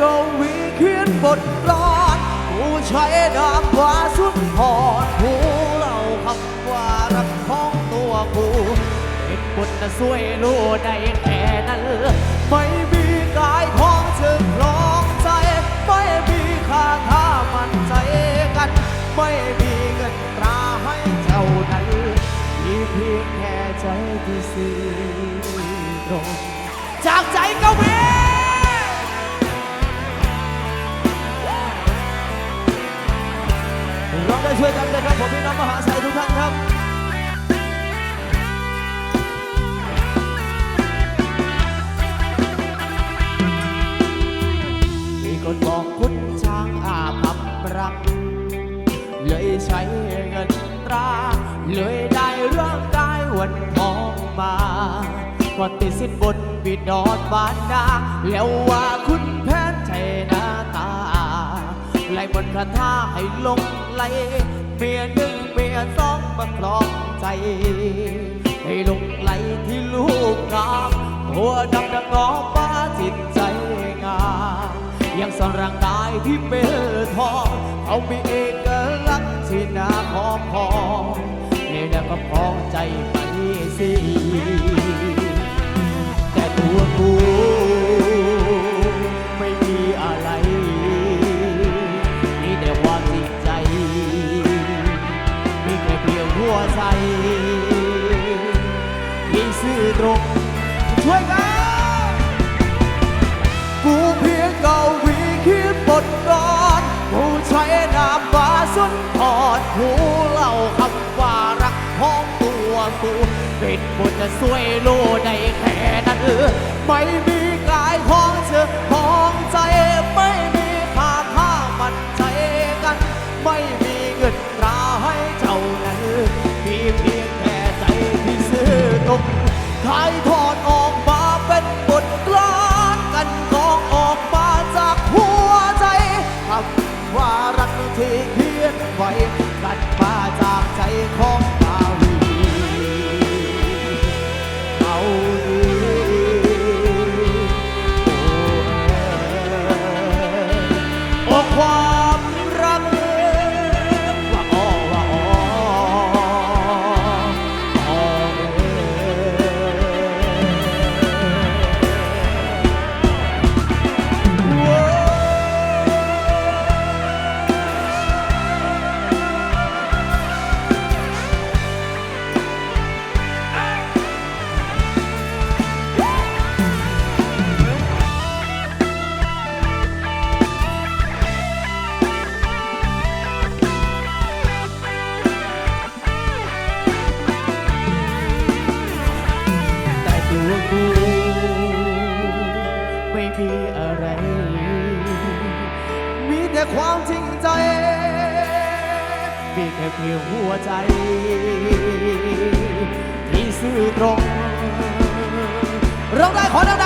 กวีเขียนบทกลอนผู้ใช้นามว่าสุนทรผู้เล่าคำว่ารักของตัวกูเป็นบทนะสวยรู้ได้แค่นั้นไม่มีกายของเชิงคลองใจ ไม่มีค่าท่ามันใจกัน ไม่มีเงินตราให้เจ้านั้นมีเพียงแค่ใจที่สื่อตรงจากใจกวีเราได้ช่วยกันนะครับผมพี่น้องมหาชัยทุกท่านครับมีคนบอกคุณช้างอาภัพรัก เลยใช้เงินตรา เลยได้ร่างกายวันทองมาพอติดสินบนบิดอนบานนาแล้วว่าคุณแพ ไล่บนคาถาให้ลงไหลเมียหนึ่งเมียสองมาคลองใจ ให้ลงไหลที่ลูกงามตัวดำดังงอฟ้าจิตใจงามยังสอนร่างกายที่เป็นทองเขามีเอกลักษณ์ที่น่าขอพอเนี่ยแล้วก็พอใจไปสิ สุนทรกูเล่าคำว่ารักของตัวกูเป็นบทจะสวยโลได้แค่นั้นเออไม่มีกายของเธอของใจไม่มีค่าท่ามันใจกัน ไม่มีเงินตราให้เจ้านั้นมีเพียงแค่ใจที่ซื่อตรงถ่ายทอด มีอะไร มีแต่ความจริงใจ มีแค่เพียงหัวใจ ที่ซื่อตรง เราได้ขอดัง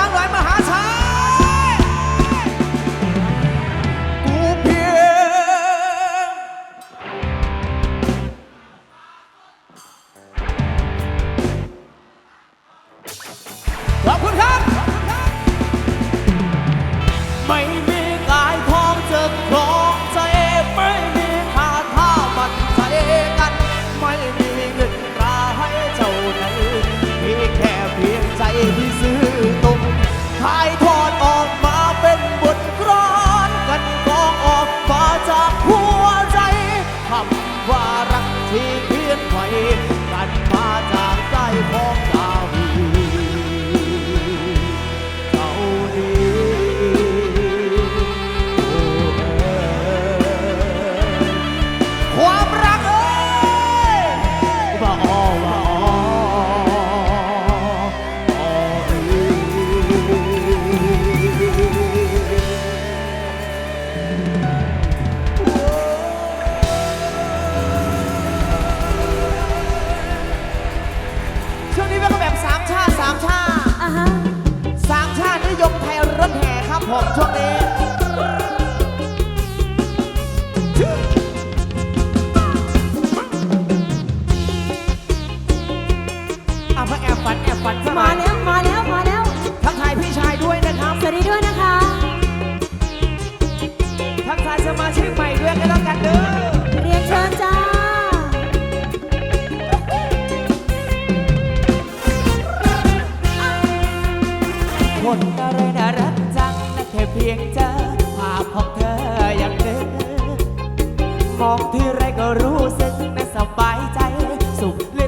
ที่เพียนไว้ ถแ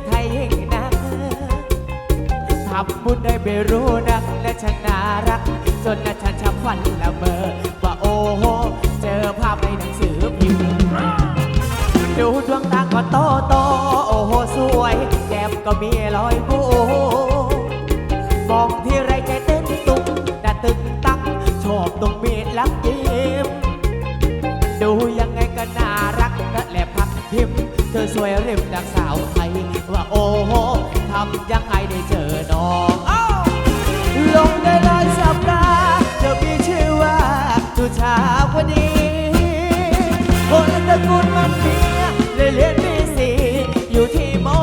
ไทยยิ่งนักทำบุญได้ไม่รู้นักและฉันน่ารัก จนนะฉันชับฝันละเมอว่าโอ้โห เจอภาพในหนังสือพิมพ์ดูดวงตาก็โตโตโอ้โห สวย แก้มก็มีรอยบูมองที่ไร ยังไงได้เจอน้องอ้าวลงได้หลายสัปดาห์เธอมีชื่อว่าสุชาวดีคนตระกูลมันเมียเลยเรียนปีสี่อยู่ที่มอ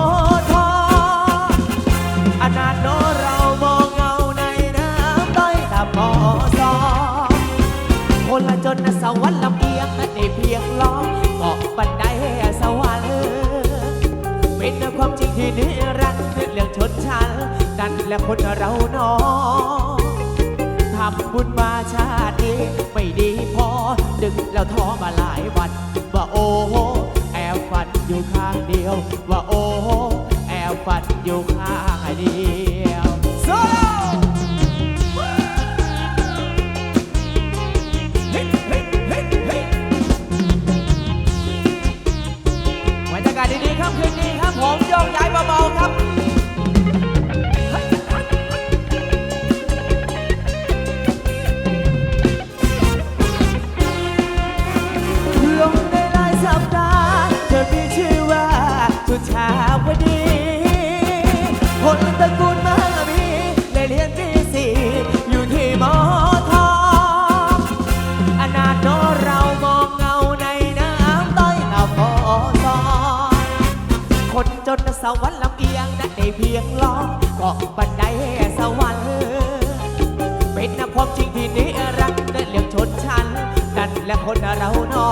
ทออนาถโนเรามองเงาในน้ำต้อยตามมอซอคนละจนนะสวรรค์ลำเอียงนะได้เพียงล้อมเกาะบันได ดันและคนเราเนอทำบุญมาชาตินี้ไม่ดีพอ ดึกแล้วท้อมาหลายวัน ว่าโอ้โหแอบฝันอยู่ข้างเดียว ว่าโอ้โหแอบฝันอยู่ข้างเดียว สวรรค์ลำเอียงนั้นได้เพียงล้อเกาะบันไดสวรรค์เป็นนความจริงที่นิรันดร์และเรื่องชนชั้นนั่นแหละคนเราเนอ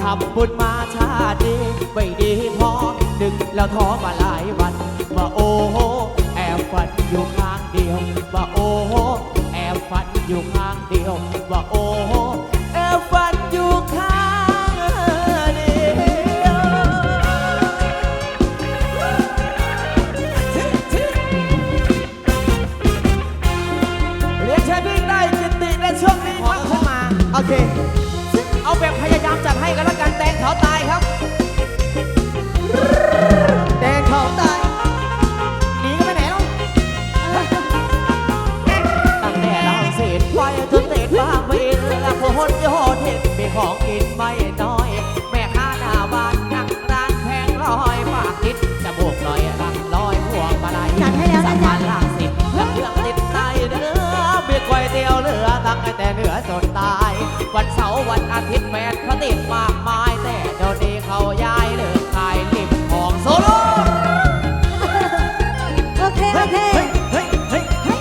ทำบุญมาชาตินี้ไม่ดีพอดึกแล้วท้อมาหลายวันว่าโอ้โหแอบฝันอยู่ข้างเดียวว่าโอ้โหแอบฝันอยู่ข้างเดียวว่าโอ้โห โอเค เอาแบบพยายามจัดให้กันแล้วกันแตงเขาตายครับ แตงเขาตายหนีกันไปไหนล่ะตั้งแต่ลังเศษไฟจนเศษบางเวลาพหนยอดเห็นมีของกินไม่ อาทิตย์แปดพระติดมากมายแต่เดี๋ยวนี้เขาย้ายเลิกขายริมของโซโล่โอเคโอเคเฮ้ยเฮ้ยเฮ้ยเฮ้ย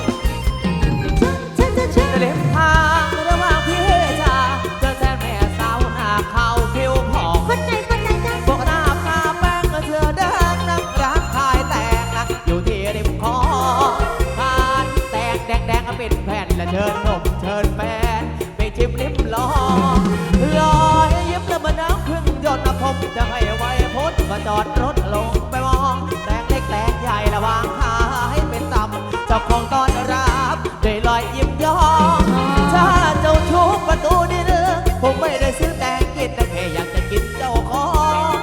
เชิญเชิญเชิญเล็บทางระหว่างพี่จ่าเจอแทนแม่สาวหน้าขาวผิวผ่องคนไหนคนไหนจ้าพวกหน้าพาแป้งก็เชื่อเดินนักร้านขายแตกนะอยู่ที่ริมคลองทานแตกแดงแดงๆเป็นแผ่นและเชิญ็จอดรถลงไปมองแตงเล็กแตงใหญ่ระวางขายเป็นต่ำเจ้าของต้อนรับด้วยรอยยิ้มยองถ้าเจ้าทุกประตูนี่เนอะผมไม่ได้ซื้อแตงกินแต่แค่อยากจะกินเจ้าของ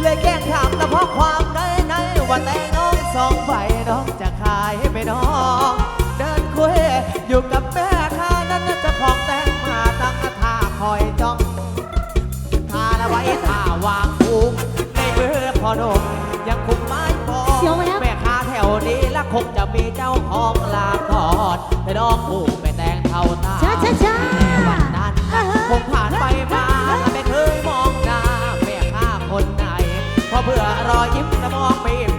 เลยแกล้งถามแต่เพราะความในในว่าแต่น้องสองใบน้องจะขายให้ไปน้องเดินคุยอยู่กับแม่ค้านั้นน่ะเจ้าของแตงมาตั้งท่าคอยจ้องทาละไว้ท่าวางคุมในมือพอดมยังคุมไม้พอเสียวไหมครับแม่ค้าแถวนี้ละคงจะมีเจ้าของลาทอดแต่น้องผูกไม่แต่งเท่าตาช้าช้าช้า วันนั้นอ่าฮะผมผ่านไปมาและไม่เคยมองหน้าแม่ค้าคนไหนเพราะเพื่อรอยยิ้มและมองบีบ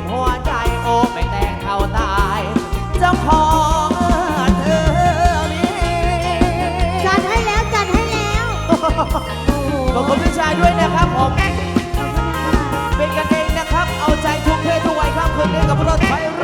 i'm a Vagabundo Fire.